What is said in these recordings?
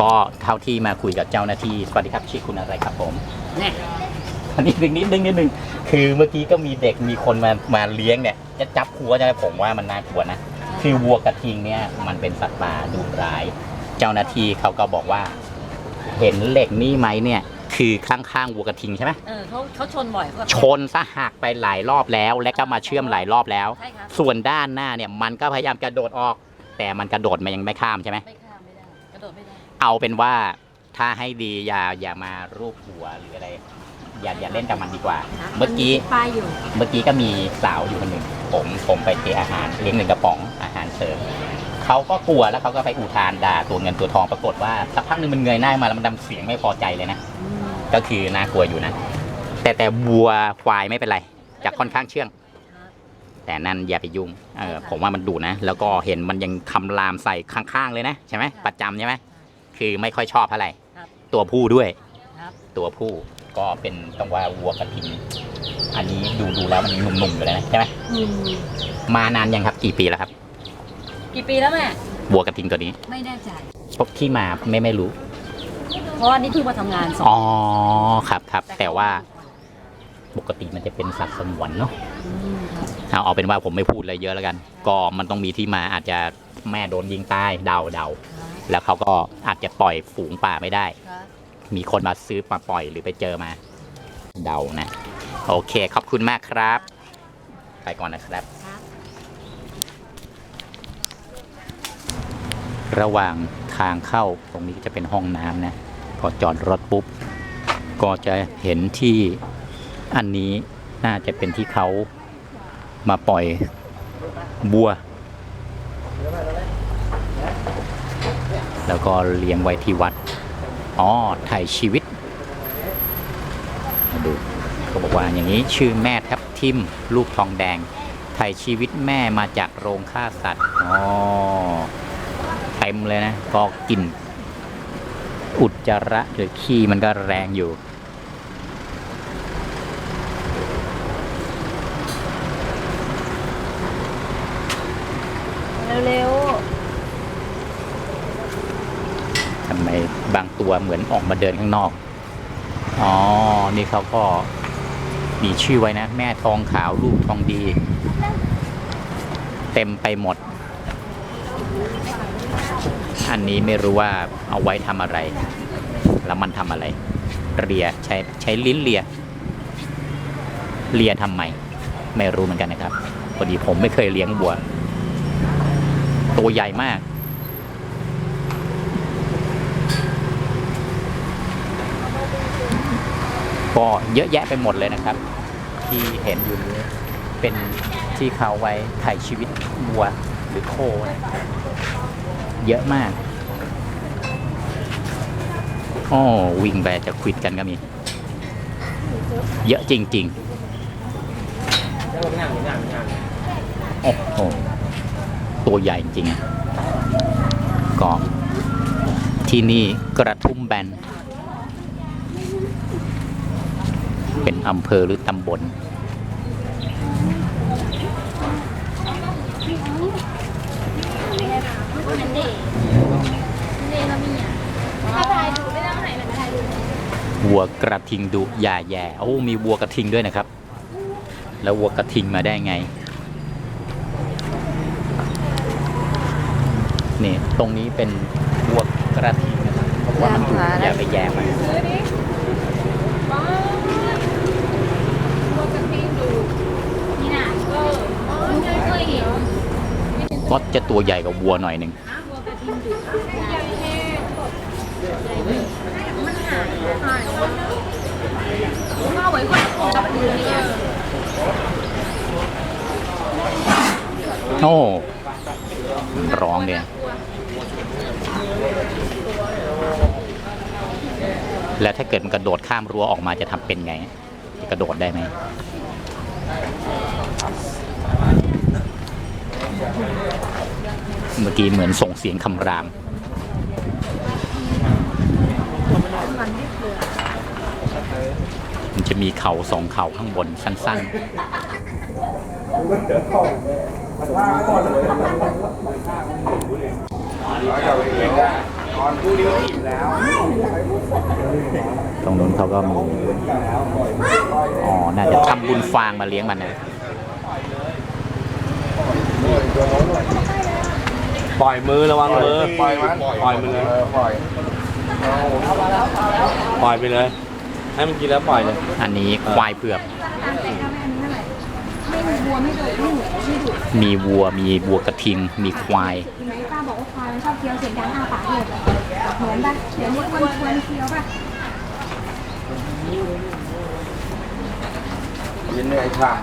ก็เท่าที่มาคุยกับเจ้าหน้าที่สวัสดีครับชื่อคุณอะไรครับผมเนี่ยอันนี้นิดนิดนึงนิดนึงคือเมื่อกี้ก็มีเด็กมีคนมามาเลี้ยงเนี่ย จะจับหัวจะผมว่ามันน่ากลัวนะคือวัวกระทิงเนี่ยมันเป็นสัตว์ป่าดุร้าย เจ้าหน้าที่เขาก็บอกว่า เห็นเหล็กนี่ไหมเนี่ย คือข้างๆวัวกระทิงใช่ไหมเออเขาเขาชนบ่อยเขาชนซะหักไปหลายรอบแล้ว และก็มาเชื่อมหลายรอบแล้วใช่ครับส่วนด้านหน้าเนี่ยมันก็พยายามกระโดดออก แต่มันกระโดดมันยังไม่ข้ามใช่ไหมไม่ข้ามไม่ได้กระโดดไม่ได้ เอาเป็นว่าถ้าให้ดีอย่าอย่ามารูปหัวหรืออะไร อย่าอย่าเล่นกับมันดีกว่า เมื่อกี้ป้ายอยู่ เมื่อกี้ก็มีสาวอยู่คนหนึ่งผมผมไปเทอาหารเลี้ยงหนึ่งกระป๋องอาหารเสริมเขาก็กลัวแล้วเขาก็ไปอุทานด่าตัวเงินตัวทองปรากฏว่าสักพักหนึ่งมันเงยหน้ามาแล้วมันดำเสียงไม่พอใจเลยนะก็คือน่ากลัวอยู่นะ แต่แต่วัวควายไม่เป็นไรจะค่อนข้างเชื่อง แต่นั่นอย่าไปยุ่งเออผมว่ามันดุนะ แล้วก็เห็นมันยังคำรามใส่ข้างๆเลยนะใช่ไหมประจำใช่ไหม คือไม่ค่อยชอบเท่าไหร่ครับตัวผู้ด้วยครับ ตัวผู้ก็เป็นต้องว่าวัวกระทิงอันนี้ดูดูแล้วมันหนุ่มๆอยู่เลยนะใช่ไหมอืมมานานยังครับกี่ปีแล้วครับกี่ปีแล้วแม่ วัวกระทิงตัวนี้ไม่แน่ใจพวกที่มาไม่ไม่รู้เพราะว่านี่เพิ่งมาทำงานสองอ๋อครับครับแต่ว่าปกติมันจะเป็นสัตว์สงวนเนาะอืมครับเอาเอาเป็นว่าผมไม่พูดเลยเยอะแล้วกัน ก็มันต้องมีที่มาอาจจะแม่โดนยิงตายเดาเดา แล้วเขาก็อาจจะปล่อยฝูงป่าไม่ได้ครับมีคนมาซื้อมาปล่อยหรือไปเจอมา เดานะ โอเค ขอบคุณมากครับ ไปก่อนนะครับครับ ระหว่างทางเข้าตรงนี้จะเป็นห้องน้ำนะ พอจอดรถปุ๊บ ก็จะเห็นที่อันนี้น่าจะเป็นที่เขามาปล่อยบัว แล้วก็เลี้ยงไว้ที่วัดอ๋อถ่ายชีวิตมาดูเขาบอกว่าอย่างนี้ชื่อแม่ทับทิมลูกทองแดงถ่ายชีวิตแม่มาจากโรงฆ่าสัตว์อ๋อเต็มเลยนะก็กลิ่นอุจจาระหรือขี้มันก็แรงอยู่เร็ว ทำไม บางตัวเหมือนออกมาเดินข้างนอก อ๋อ นี่เขาก็มีชื่อไว้นะ แม่ทองขาวลูกทองดี เต็มไปหมด อันนี้ไม่รู้ว่าเอาไว้ทำอะไร แล้วมันทำอะไร เลียใช้ใช้ลิ้นเลีย เลียทำไม ไม่รู้เหมือนกันนะครับพอดีผมไม่เคยเลี้ยงบัว ตัวใหญ่มาก ก็เยอะแยะไปหมดเลยนะครับ ที่เห็นอยู่นี้เป็นที่เขาไว้ถ่ายชีวิตวัวหรือโคนะเยอะมากโอ้วิ่งไปจะควิดกันก็มี เยอะจริง ๆ โอ้โห ตัวใหญ่จริงๆอะก็ที่นี่กระทุ่มแบน เป็นอำเภอหรือตำบล วัวกระทิงดุอย่าแย่โอ้มีวัวกระทิงด้วยนะครับ แล้ววัวกระทิงมาได้ไงนี่ตรงนี้เป็นวัวกระทิงนะครับเพราะว่ามันดุอย่าไปแย่มัน ก็จะตัวใหญ่กว่าวัวหน่อยหนึ่งโอ้ร้องเนี่ยแล้วถ้าเกิดมันกระโดดข้ามรั้วออกมาจะทำเป็นไง กระโดดได้ไหม เมื่อกี้เหมือนส่งเสียงคำราม มันจะมีเข่าสองเข่าข้างบนสั้นๆ ตรงนู้นเขาก็มี อ๋อ น่าจะทำบุญฟางมาเลี้ยงมันนะ ปล่อยมือระวังมือ ปล่อยมันปล่อยมือเออปล่อยปล่อยไปเลย ให้มันกินแล้วปล่อยเลย อันนี้ควายเผือกมีวัว มีวัวกระทิง มีควาย เห็นไหมป้าบอกว่าควายมันชอบเคี้ยวเสียงดังอ้าปากเลยเหมือนปะเดี๋ยวนี้ควรควรเคี้ยวปะยินเหนื่อยช่าง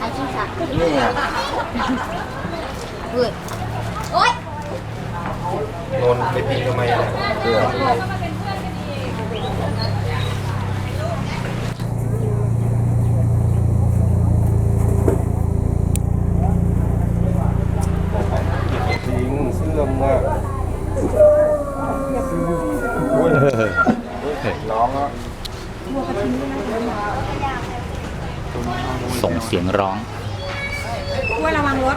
อาชีพสัตว์นี่ไงเฮ้ย โอ๊ยโดนไปปีนทำไมอะเสื้อทิ้งเสื้อมากโอ้ยร้องอะส่งเสียงร้องกล้วยระวังรถ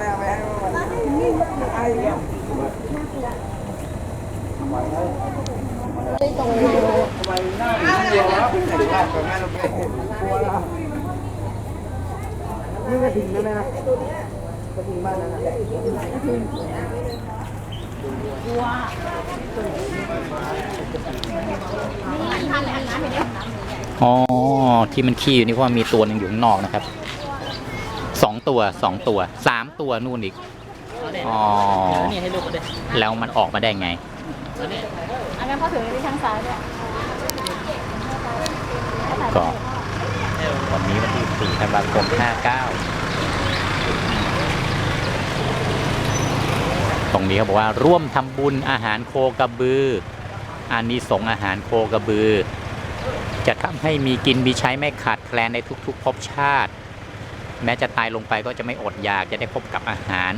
นี่กระถิ่นแล้วนะกระถิ่นบ้านแล้วนะกัวอ๋อ ที่มันขี้อยู่นี่เพราะว่ามีตัวหนึ่งอยู่ข้างนอกนะครับ ตัวสองตัวสามตัวนู่นอีก อ๋อ นี่ให้ลูกก็ได้แล้วมันออกมาได้ไง อันนั้นเขาถือไปทางซ้ายด้วยก็วันนี้วันที่ 4 ธันวาคม 59 ตรงนี้เขาบอกว่าร่วมทำบุญอาหารโคกระบืออานิสงส์อาหารโคกระบือ จะทำให้มีกินมีใช้ไม่ขาดแคลนในทุกๆภพชาติ แม้จะตายลงไปก็จะไม่อดอยากจะได้พบกับอาหาร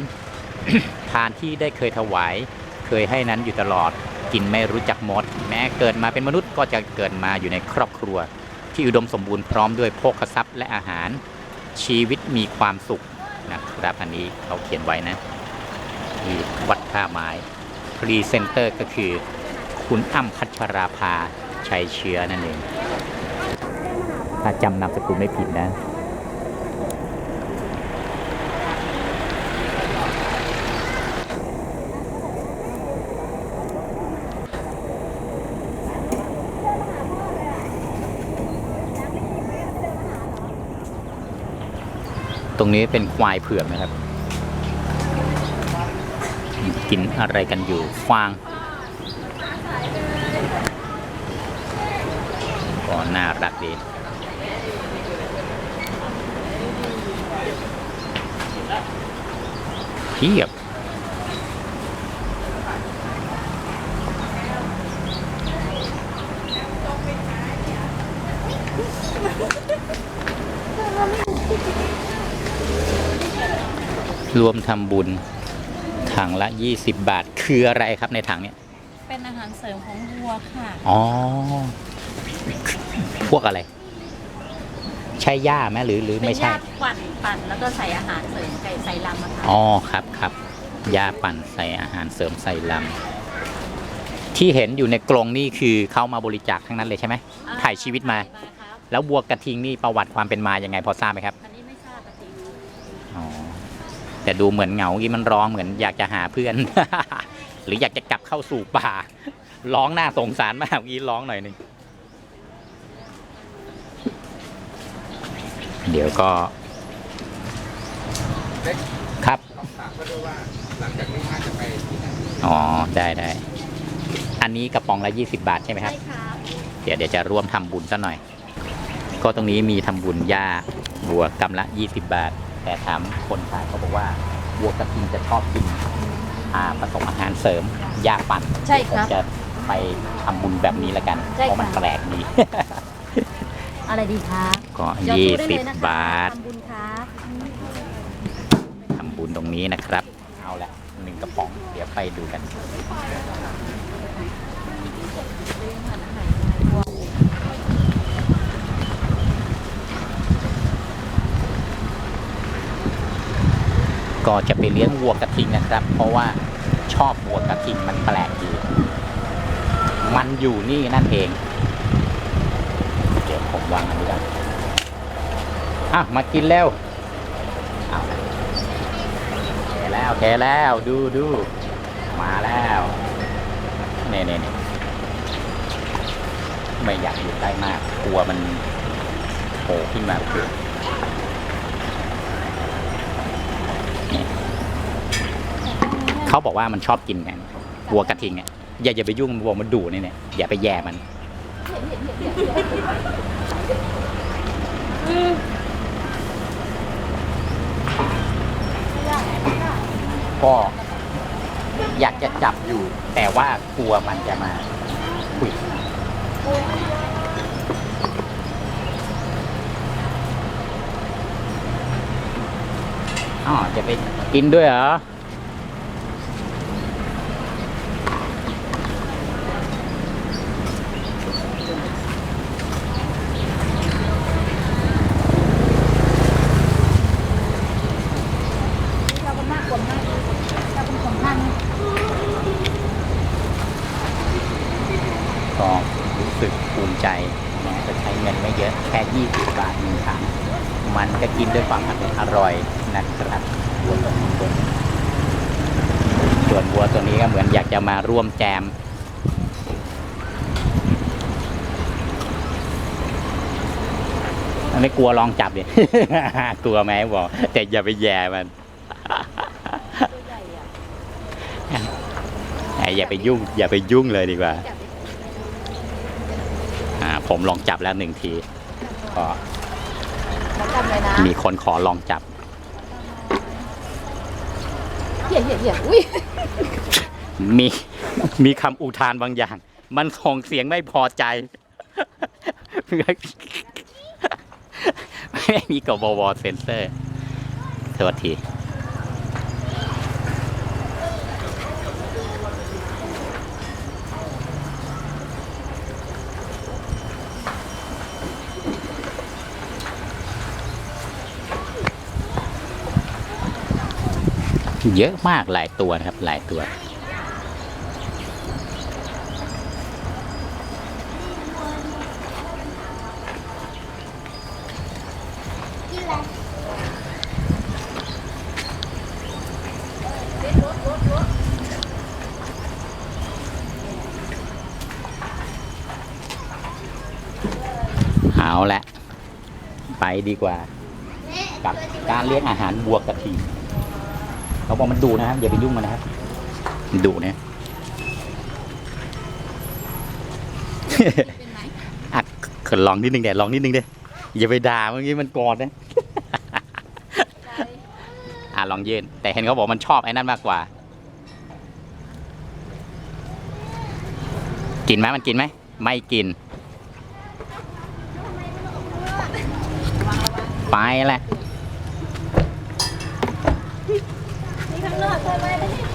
ทานที่ได้เคยถวาย เคยให้นั้นอยู่ตลอด กินไม่รู้จักหมด แม้เกิดมาเป็นมนุษย์ก็จะเกิดมาอยู่ในครอบครัว ที่อุดมสมบูรณ์พร้อมด้วยโภคทรัพย์และอาหาร ชีวิตมีความสุขนะครับอันนี้เขาเขียนไว้นะที่วัดท่าไม้พรีเซนเตอร์ก็คือคุณอ้ำพัชราภาชัยเชื้อนั่นเอง ถ้าจำนามสกุลไม่ผิดนะ ตรงนี้เป็นควายเผือกนะครับ กินอะไรกันอยู่ฟางก็น่ารักดีเพียบ รวมทำบุญถังละ 20 บาท คืออะไรครับในถังเนี้ยเป็นอาหารเสริมของวัวค่ะ อ๋อ พวกอะไร ใช่หญ้าไหมหรือหรือเป็นไม่ใช่ญาติปั่นปั่นแล้วก็ใส่อาหารเสริมไก่ใส่ลำอะค่ะอ๋อครับครับหญ้าปั่นใส่อาหารเสริมใส่ลำ ที่เห็นอยู่ในกรงนี่คือเขามาบริจาคทั้งนั้นเลยใช่ไหม ถ่ายชีวิตมาครับแล้ววัวกระทิงนี่ประวัติความเป็นมายังไงพอทราบไหมครับ อันนี้ไม่ทราบจริง อ๋อ แต่ดูเหมือนเหงากี้มันร้องเหมือนอยากจะหาเพื่อน หรืออยากจะกลับเข้าสู่ป่า ร้องน่าสงสารมากเมื่อกี้ร้องหน่อยหนึ่งเดี๋ยวก็ครับอ๋อได้ได้ อันนี้กระป๋องละ20 บาทใช่ไหมครับใช่ค่ะเดี๋ยวเดี๋ยวจะร่วมทำบุญซะหน่อย ก็ตรงนี้มีทำบุญหญ้าวัวกำละ 20 บาท แต่ถามคนขายเขาบอกว่าวัวกระทิงจะชอบกินอ่าผสมอาหารเสริมยาปั่นใช่ครับ ผมจะไปทำบุญแบบนี้แล้วกันใช่เพราะมันค่ะ แปลกดี อะไรดีคะก็ยอดยี่ตู้ได้สิเลบยนะคะบาททำบุญครับทำบุญตรงนี้นะครับ เอาละหนึ่งกระป๋อง เดี๋ยวไปดูกัน ก็จะไปเลี้ยงวัวกระทิงนะครับ เพราะว่าชอบวัวกระทิงมันแปลกดีมันอยู่นี่นั่นเอง เดี๋ยวผมวางอันนี้ก่อนอะมากินเร็วเอาแกแล้วแกแล้วดูดูมาแล้วเน่เน่เน่ไม่อยากอยู่ใกล้มากกลัวมันโผล่ขึ้นมาคือ เขาบอกว่ามันชอบกินกันวัวกระทิงเนี่ยอย่าอย่าไปยุ่งวัวมันดุนี่เนี่ยอย่าไปแย่มันก็อยากจะจับอยู่ แต่ว่ากลัวมันจะมาคุยอ๋อจะไปกินด้วยเหรอ เราเป็นมากกว่ามากเราเป็นของท่าน ก็รู้ สึกภูมิใจแม้จะใช้เงินไม่เยอะแค่ 20 บาทหนึ่งครั้งมันก็กินด้วยความอร่อยนะครับวัวตัวนี้ตัวนี้ส่วนวัวตัวนี้ก็เหมือนอยากจะมาร่วมแจมไม่กลัวลองจับดิกลัวไหมบอกแต่อย่าไปแย่มันไอ้อย่าไปยุ่ง อย่าไปยุ่งเลยดีกว่าอ่า ผมลองจับแล้วหนึ่งทีก็จำเลยนะมีคนขอลองจับเหี้ยเหี้ยเหี้ยอุ้ยมีมีคำอุทานบางอย่าง มันส่งเสียงไม่พอใจไม่มีกบวเซนเซอร์โทษที เยอะมากหลายตัวนะครับ หลายตัวเอาละ ไปดีกว่า กับการเลี้ยงอาหารวัวกระทิงเขา บอกมันดุนะครับอย่าไปยุ่งมันนะครับมันดุนะอะขอลองนิดนึงเดี๋ยวลองนิดนึงเดี๋ยอย่าไปด่าเมื่อกี้มันกอดนะอะลองยืนแต่เห็นเขาบอกมันชอบไอ้นั่นมากกว่า กินไหมมันกินไหมไม่กิน ไปแหละ Come on,